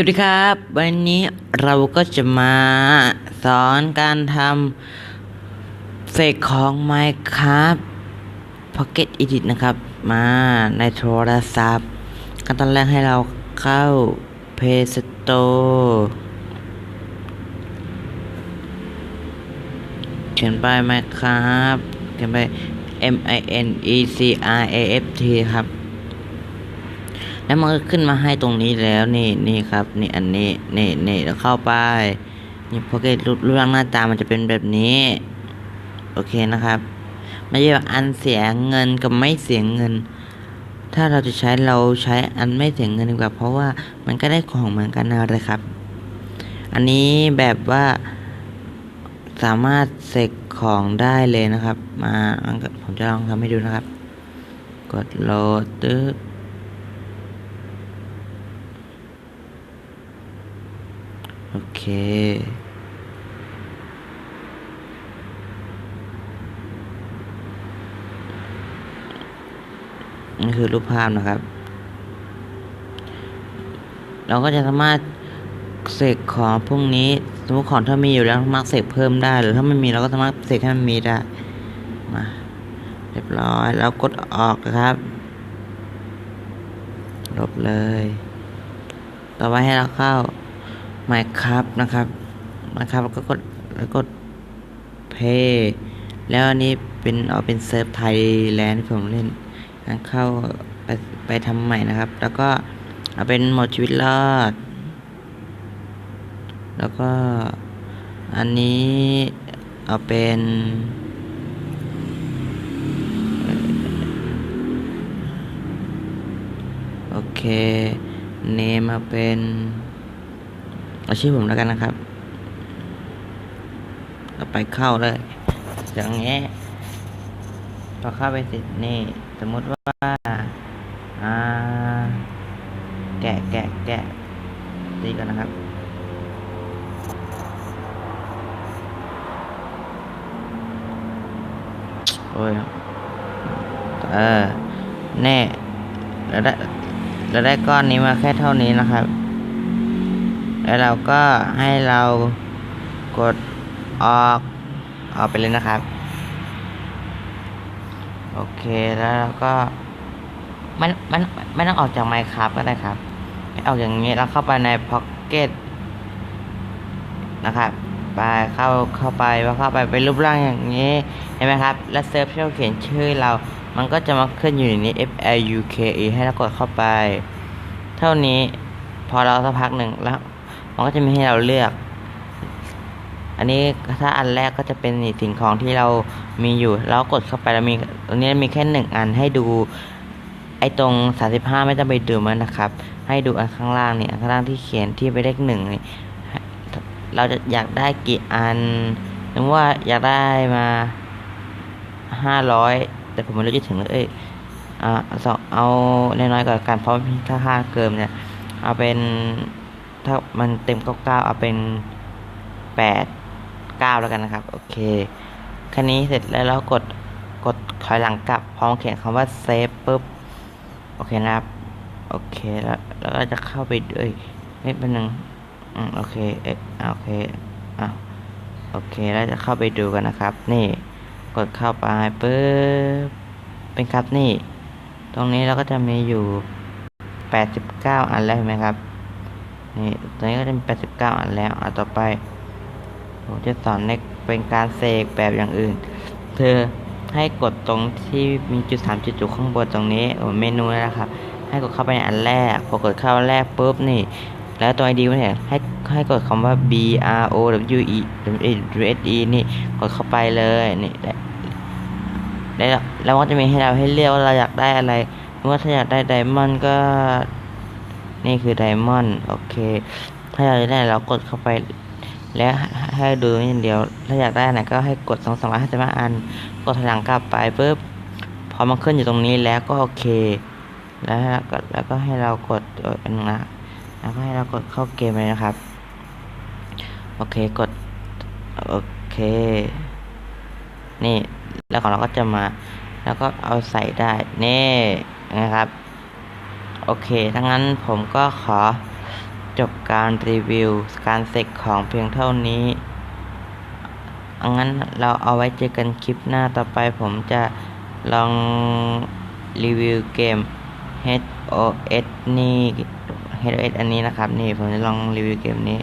สวัสดีครับ วันนี้เราก็จะมาสอนการทำเฟกของ Minecraft Pocket Edit นะครับ มาในโทรศัพท์ขั้นตอนแรกให้เราเข้า Play Store เขียนไป Minecraft เขียนไป M I N E C R A F T ครับ แล้วมันก็ขึ้นมาให้ตรงนี้แล้วนี่นี่ครับ นี่อันนี้นี่นี่แล้วเข้าไป นี่พอเกตรูปร่างหน้าตามันจะเป็นแบบนี้ โอเคนะครับไม่ใช่ว่าอันเสียเงินกับไม่เสียเงิน ถ้าเราจะใช้เราใช้อันไม่เสียเงินดีกว่าเพราะว่ามันก็ได้ของเหมือนกันนะครับ อันนี้แบบว่าสามารถเสกของได้เลยนะครับ มาผมจะลองทำให้ดูนะครับ กดโหลดตึ๊ด โอเค นี่คือรูปภาพนะครับ เราก็จะสามารถเสกของพวกนี้สมมติของถ้ามีอยู่แล้วมารถเสกเพิ่มได้ หรือถ้าไม่มีเราก็สามารถเสกให้มันมีได้ มาเรียบร้อย แล้วกดออกนะครับ ลบเลย ต่อไปให้เราเข้า Minecraft นะครับ Minecraft แล้วก็กดแล้วกด Play แล้วอันนี้เป็นเอาเป็นเซิร์ฟไทยแลนด์ผมเล่นเข้าไปไปทำใหม่นะครับ แล้วก็เอาเป็นหมดชีวิตรอด แล้วก็อันนี้เอาเป็นโอเค เนมมาเป็น เอาชื่อผมแล้วกันนะครับเราไปเข้าเลยอย่างเงี้ยพอเข้าไปเสร็จนี่สมมติว่าอ่า แกะแกะแกะดีกันนะครับโอ้ยเออแน่เราได้เราได้ก้อนนี้มาแค่เท่านี้นะครับ แล้วเราก็ให้เรากดออกออกไปเลยนะครับ โอเคแล้วเราก็มันมันไม่ต้องออกจากไมค์ครับก็ได้ครับให้ออกอย่างนี้แล้วเข้าไปในพ็อกเก็ตนะครับไปเข้าเข้าไปพอเข้าไปเป็นรูปร่างอย่างนี้เห็นไหมครับ แล้วเซิร์ฟที่เราเขียนชื่อเรา มันก็จะมาขึ้นอยู่ในนี้ F L U K E ให้เรากดเข้าไป เท่านี้พอเราสักพักหนึ่งแล้ว มันก็จะมีให้เราเลือก อันนี้ถ้าอันแรกก็จะเป็นสิ่งของที่เรามีอยู่แล้วกดเข้าไปแล้วมีตรงนี้มีแค่หนึ่งอันให้ดู ไอ้ตรงสามสิบห้าไม่ต้องไปดูมันนะครับ ให้ดูอันข้างล่างเนี่ยข้างล่างที่เขียนที่ไปเลขหนึ่งเราจะอยากได้กี่อันหรือว่าอยากได้มาห้าร้อยแต่ผมไม่รู้จะถึงเลยเอ้ยอ่าสองเอาน้อยๆก่อนกันเพราะถ้าค่าเกินเนี่ย เอาเป็น ถ้ามันเต็มเก้าเก้าเอาเป็นแปดเก้าแล้วกันนะครับ โอเคค่นี้เสร็จแล้วเรากดกดถอยหลังกลับพร้อมเขียนคำว่าเซฟปุ๊บ โอเคนะครับ โอเคแล้วแล้วก็จะเข้าไปเอ้ยนิดนหนึ่งอืมโอเคเอ๊ะอะโอเคอะโอเคแล้วจะเข้าไปดูกันนะครับ นี่กดเข้าไปปุ๊บเป็นครับนี่ ตรงนี้เราก็จะมีอยู่ 89 อันแล้วเห็นไหมครับ นี่ตอนนี้ก็จะมี89 อันแล้วอะต่อไปผมจะสอนในเป็นการเสกแบบอย่างอื่น เธอให้กดตรงที่มีจุดสามจุดจุดข้างบนตรงนี้โอ้เมนูนะครับ ให้กดเข้าไปในอันแรก พอกดเข้าอันแรกปุ๊บนี่ แล้วตัว ID มันเนี่ให้ให้กดคำว่า B R O W E W S E นี่กดเข้าไปเลยนี่แล้วแล้วก็จะมีให้เราให้เลือกว่าเราอยากได้อะไรว่าถ้าอยากได้ไดมอนด์ก็ นี่คือไดมอนด์โอเค ถ้าอยากได้เรากดเข้าไปแล้วให้ดูอย่างเดียว ถ้าอยากได้ไหนก็ให้กดสองสามห้าสิบห้าอัน กดถอยหลังกลับไปปุ๊บพอมันขึ้นอยู่ตรงนี้แล้วก็โอเค แล้วก็แล้วก็ให้เรากดอันนึงนะแล้วก็ให้เรากดเข้าเกมเลยนะครับ โอเคกดโอเค นี่แล้วของเราก็จะมา แล้วก็เอาใส่ได้ นี่นะครับ โอเคถ้างั้นผมก็ขอจบการรีวิวการเสกของเพียงเท่านี้อังั้นเราเอาไว้เจอกันคลิปหน้าต่อไปผมจะลองรีวิวเกม HOS นี่ HOS อันนี้นะครับ นี่ผมจะลองรีวิวเกมนี้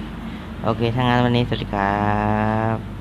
โอเค ถ้างั้นวันนี้สวัสดีครับ